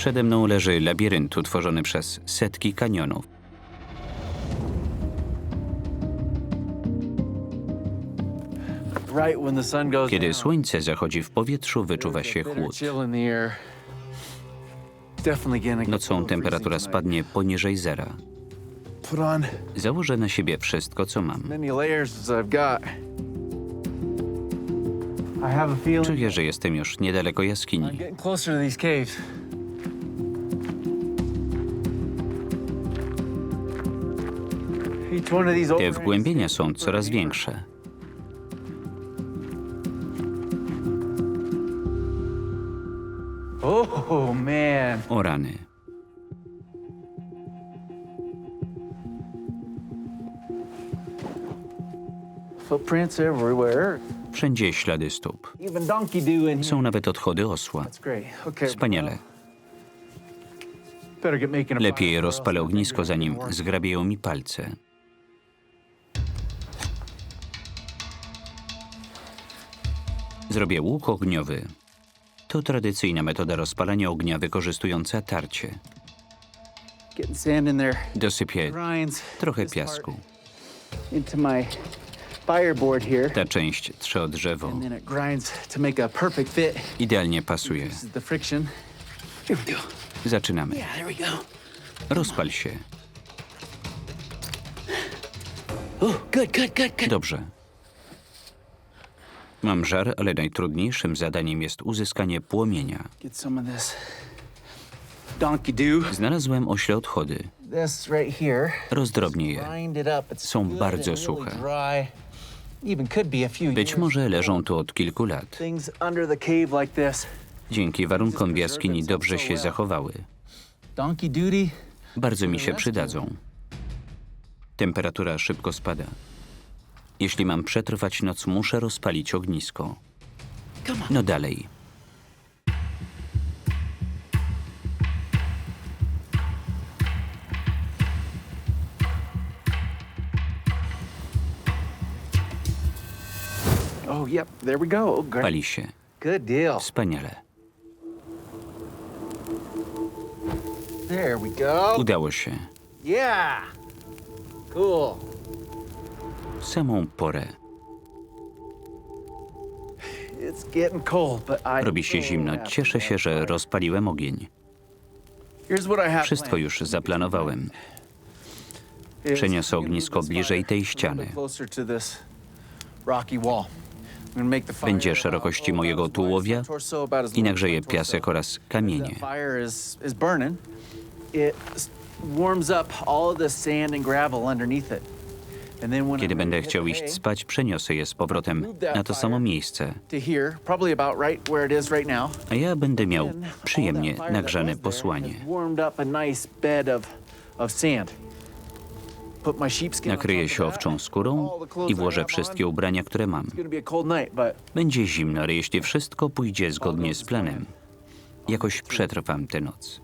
Przede mną leży labirynt utworzony przez setki kanionów. Kiedy słońce zachodzi w powietrzu, wyczuwa się chłód. Nocą temperatura spadnie poniżej zera. Założę na siebie wszystko, co mam. Czuję, że jestem już niedaleko jaskini. Te wgłębienia są coraz większe. O rany. Wszędzie ślady stóp. Są nawet odchody osła. Wspaniale. Lepiej rozpalę ognisko, zanim zgrabieją mi palce. Zrobię łuk ogniowy. To tradycyjna metoda rozpalania ognia wykorzystująca tarcie. Dosypię trochę piasku. Ta część trze o drzewo. Idealnie pasuje. Zaczynamy. Rozpal się. Dobrze. Mam żar, ale najtrudniejszym zadaniem jest uzyskanie płomienia. Get some of this donkey do. Znalazłem ośle odchody. This right here. Rozdrobnię je. Grind it up. It's Są good bardzo and really suche. Dry. Even could be a few Być years. może leżą tu od kilku lat. Things under the cave like this. Dzięki warunkom jaskini dobrze się zachowały. Donkey duty. Bardzo mi się przydadzą. Temperatura szybko spada. Jeśli mam przetrwać noc, muszę rozpalić ognisko. No dalej. Oh, yep. There we go. Great. Pali się. Good deal. Wspaniale. There we go. Udało się. Yeah. Cool. Samą porę. Robi się zimno. Cieszę się, że rozpaliłem ogień. Wszystko już zaplanowałem. Przeniosę ognisko bliżej tej ściany. Będzie szerokości mojego tułowia i nagrzeje piasek oraz kamienie. Warms up all the sand and gravel underneath it. Kiedy będę chciał iść spać, przeniosę je z powrotem na to samo miejsce, a ja będę miał przyjemnie nagrzane posłanie. Nakryję się owczą skórą i włożę wszystkie ubrania, które mam. Będzie zimno, ale jeśli wszystko pójdzie zgodnie z planem, jakoś przetrwam tę noc.